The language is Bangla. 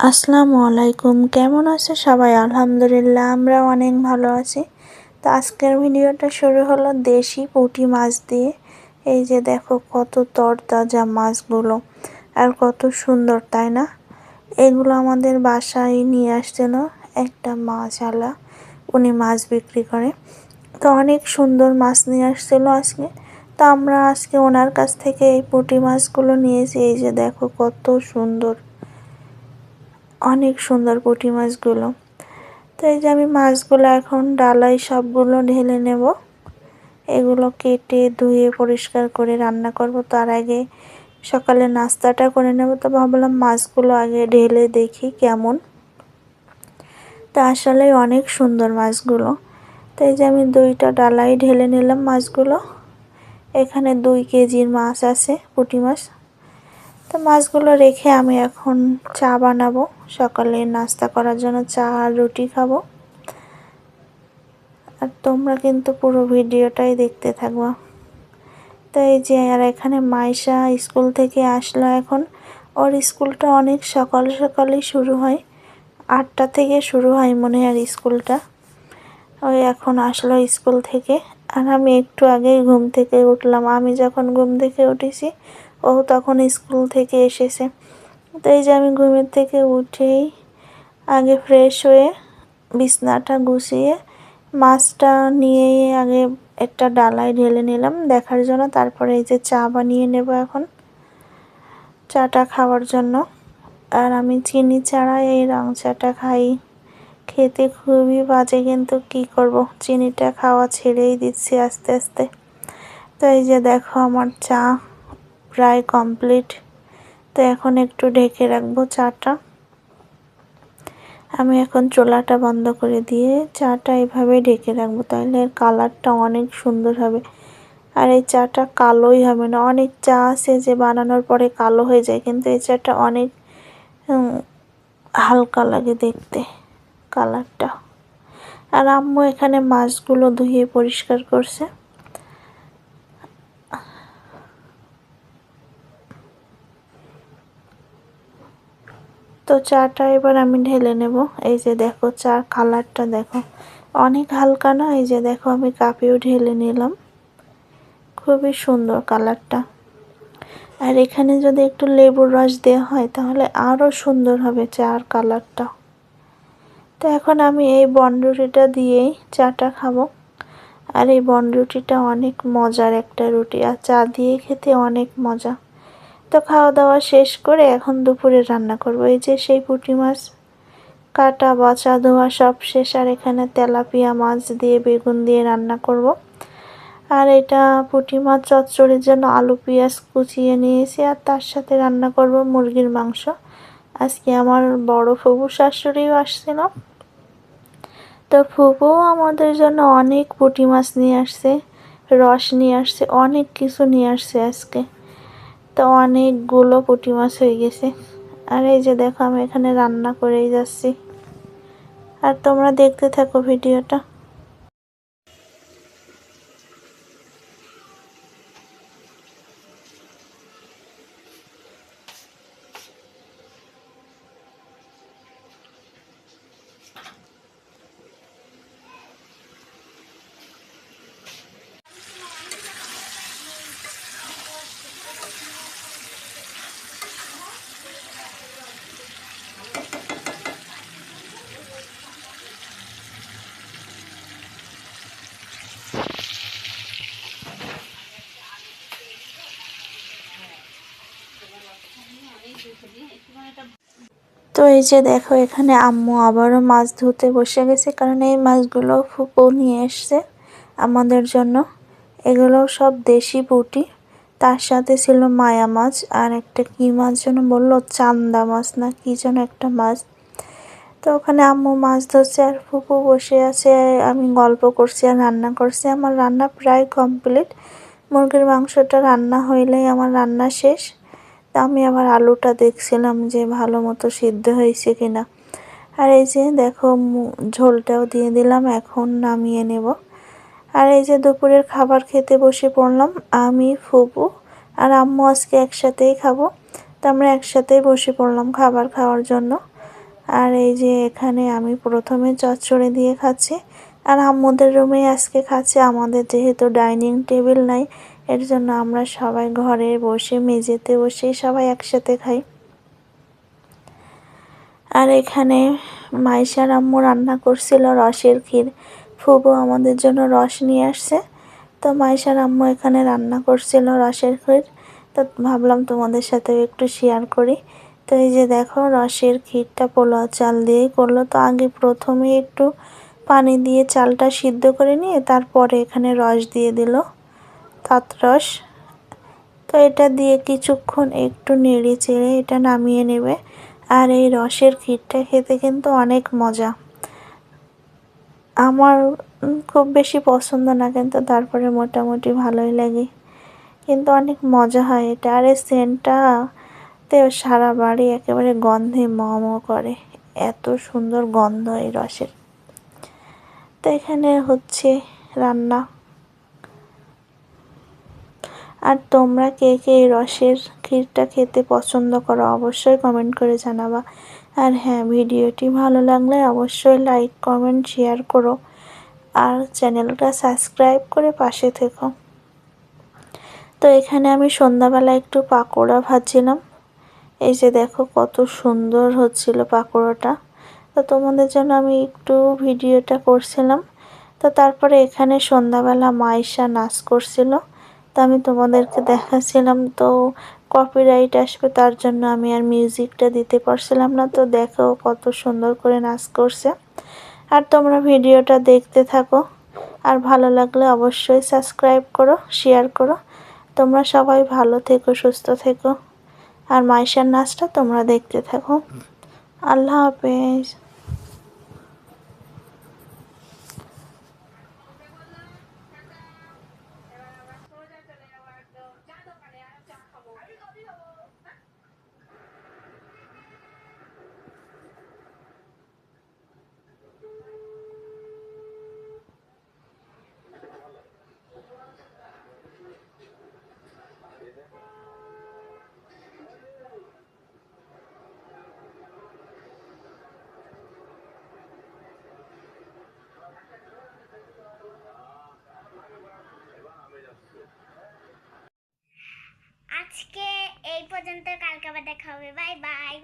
আসসালামু আলাইকুম। কেমন আছে সবাই? আলহামদুলিল্লাহ, আমরা অনেক ভালো আছি। তো আজকের ভিডিওটা শুরু হলো দেশি পুঁটি মাছ দিয়ে। এই যে দেখো কত তরতাজা মাছগুলো আর কত সুন্দর, তাই না? এগুলো আমাদের বাসায় নিয়ে আসছিল একটা মাছ আলা উনি মাছ বিক্রি করে। তো অনেক সুন্দর মাছ নিয়ে আসছিল আজকে। তো আমরা আজকে ওনার কাছ থেকে এই পুঁটি মাছগুলো নিয়েছি। এই যে দেখো কত সুন্দর। অনেক সুন্দর পুঁটি মাছগুলো। তো এই যে আমি মাছগুলো এখন ডালাই সবগুলো ঢেলে নেব। এগুলো কেটে ধুয়ে পরিষ্কার করে রান্না করব। তার আগে সকালে নাস্তাটা করে নেব। তো ভাবলাম মাছগুলো আগে ঢেলে দেখি কেমন। তা আসলে অনেক সুন্দর মাছগুলো। তাই যে আমি দুইটা ডালাই ঢেলে নিলাম মাছগুলো। এখানে দুই কেজির মাছ আছে পুঁটি মাছ। তো মাছগুলো রেখে আমি এখন চা বানাবো। সকালে নাস্তা করার জন্য চা আর রুটি খাব। আর তোমরা কিন্তু পুরো ভিডিওটাই দেখতে থাকবা। তো এই যে, আর এখানে মাইশা স্কুল থেকে আসলো এখন। ওর স্কুলটা অনেক সকাল সকালেই শুরু হয়। আটটা থেকে শুরু হয় মনে হয় আর স্কুলটা। ওই এখন আসলো স্কুল থেকে। আর আমি একটু আগেই ঘুম থেকে উঠলাম। আমি যখন ঘুম থেকে উঠেছি ও তখন স্কুল থেকে এসেছে। তো এই যে আমি ঘুমের থেকে উঠেই আগে ফ্রেশ হয়ে বিছনাটা গুছিয়ে মাছটা নিয়ে আগে একটা ডালায় ঢেলে নিলাম, দেখার জন্য। তারপরে এই যে চা বানিয়ে নেব এখন, চাটা খাওয়ার জন্য। আর আমি চিনি ছাড়া এই রং চাটা খাই। খেতে খুবই বাজে, কিন্তু কি করব? চিনিটা খাওয়া ছেড়েই দিচ্ছি আস্তে আস্তে। তো এই যে দেখো আমার চা। প্রায় কমপ্লিট তো এখন একটু ঢেকে রাখব চাটা। আমি এখন চোলাটা বন্ধ করে দিয়ে চাটা এভাবে ঢেকে রাখব, তাহলে কালারটা অনেক সুন্দর হবে। আর এই চাটা কালোই হবে না অনেক চা আছে যে বানানোর পরে কালো হয়ে যায়, কিন্তু এই চাটা অনেক হালকা লাগে দেখতে কালারটা। আর আম্মু এখানে মাছগুলো ধুয়ে পরিষ্কার করছে। তো চাটা এবার আমি ঢেলে নেব। এই যে দেখো চার কালারটা দেখো। অনেক হালকা না, এই যে দেখো আমি কাপেও ঢেলে নিলাম। খুবই সুন্দর কালারটা। আর এখানে যদি একটু লেবুর রস দেওয়া হয়, তাহলে আরও সুন্দর হবে চার কালারটা। তো এখন আমি এই বনরুটিটা দিয়েই চাটা খাব। আর এই বনরুটিটা অনেক মজার একটা রুটি, আর চা দিয়ে খেতে অনেক মজা। তো খাওয়া দাওয়া শেষ করে এখন দুপুরে রান্না করব। এই যে সেই পুঁটি মাছ, কাটা, বাছা, ধোয়া সব শেষ, আর এখানে তেলাপিয়া মাছ দিয়ে, বেগুন দিয়ে রান্না করব। আর এটা পুঁটি মাছ চচ্চড়ির জন্য আলু, পেঁয়াজ কুচিয়ে নিয়েছি, আর তার সাথে রান্না করব মুরগির মাংস। আজকে আমার বড় ফুবু শাশুড়িও আসছিল। তো ফুবুও আমাদের জন্য অনেক পুঁটি মাছ নিয়ে আসছে, রস নিয়ে আসছে, অনেক কিছু নিয়ে আসছে আজকে। তো অনেকগুলো পুঁটি মাছ হয়ে গেছে। আর এই যে দেখো, আমি এখানে রান্না করেই যাচ্ছি। আর তোমরা দেখতে থাকো ভিডিওটা। তো এই যে দেখো, এখানে আম্মু আবারও মাছ ধুতে বসে গেছে, কারণ এই মাছগুলো ফুপো নিয়ে এসছে আমাদের জন্য। এগুলো সব দেশি পুঁটি। তার সাথে ছিল মায়া মাছ, আর একটা কী মাছ যেন বলল, চান্দা মাছ না কী যেন একটা মাছ। তো ওখানে আম্মু মাছ ধরছে, আর ফুপু বসে আছে, আমি গল্প করছি আর রান্না করছি। আমার রান্না প্রায় কমপ্লিট। মুরগির মাংসটা রান্না হইলেই আমার রান্না শেষ। আমি আবার আলুটা দেখছিলাম যে ভালো মতো সিদ্ধ হয়েছে কিনা। আর এই যে দেখো ঝোলটাও দিয়ে দিলাম, এখন নামিয়ে নেব। আর এই যে দুপুরের খাবার খেতে বসে পড়লাম, আমি ফুবু আর আম্মু আজকে একসাথেই খাব। তো আমরা একসাথেই বসে পড়লাম খাবার খাওয়ার জন্য। আর এই যে এখানে আমি প্রথমে চচ্চড়ে দিয়ে খাচ্ছি। আর আম্মুদের রুমে আজকে খাচ্ছি, আমাদের যেহেতু ডাইনিং টেবিল নাই এর জন্য আমরা সবাই ঘরে বসে, মেঝেতে বসে সবাই একসাথে খাই। আর এখানে মাইশার আম্মু রান্না করছিল রসের ক্ষীর। ফুবু আমাদের জন্য রস নিয়ে আসছে। তো মাইশার আম্মু এখানে রান্না করছিল রসের ক্ষীর। তো ভাবলাম তোমাদের সাথে একটু শেয়ার করি। তো এই যে দেখো, রসের ক্ষীরটা পোলাও চাল দিয়েই করল। তো আগে প্রথমে একটু পানি দিয়ে চালটা সিদ্ধ করে নিয়ে তারপরে এখানে রস দিয়ে দিল। তাঁত রস তো এটা দিয়ে কিছুক্ষণ একটু নেড়ে চেড়ে এটা নামিয়ে নেবে। আর এই রসের ক্ষীরটা খেতে কিন্তু অনেক মজা। আমার খুব বেশি পছন্দ না, কিন্তু তারপরে মোটামুটি ভালোই লাগে। কিন্তু অনেক মজা হয় এটা। আর এই সেন্টটা তে সারা বাড়ি একেবারে গন্ধে ম করে। এত সুন্দর গন্ধ এই রসের। তো এখানে হচ্ছে রান্না। আর তোমরা কে কে এই রসের ক্ষীরটা খেতে পছন্দ করো অবশ্যই কমেন্ট করে জানাবা। আর হ্যাঁ ভিডিওটি ভালো লাগলে অবশ্যই লাইক কমেন্ট শেয়ার করো। আর চ্যানেলটা সাবস্ক্রাইব করে পাশে থেকো। তো এখানে আমি সন্ধ্যাবেলা একটু পাকোড়া ভাজছিলাম। এই যে দেখো কত সুন্দর হচ্ছিল পাকোড়াটা। তো তোমাদের জন্য আমি একটু ভিডিওটা করছিলাম। তো তারপরে এখানে সন্ধ্যাবেলা মাইশা নাচ করছিল। তো আমি তোমাদেরকে দেখাচ্ছিলাম, তো কপিরাইট আসবে তার জন্য আমি আর মিউজিকটা দিতে পারছিলাম না, তো দেখো কত সুন্দর করে নাচ করছে। আর তোমরা ভিডিওটা দেখতে থাকো, আর ভালো লাগলে অবশ্যই সাবস্ক্রাইব করো শেয়ার করো। তোমরা সবাই ভালো থেকো, সুস্থ থেকো। আর মাইশার নাচটা তোমরা দেখতে থাকো। আল্লাহ হাফেজ আজকে এই পর্যন্ত কালকে আবার দেখা হবে। Bye bye.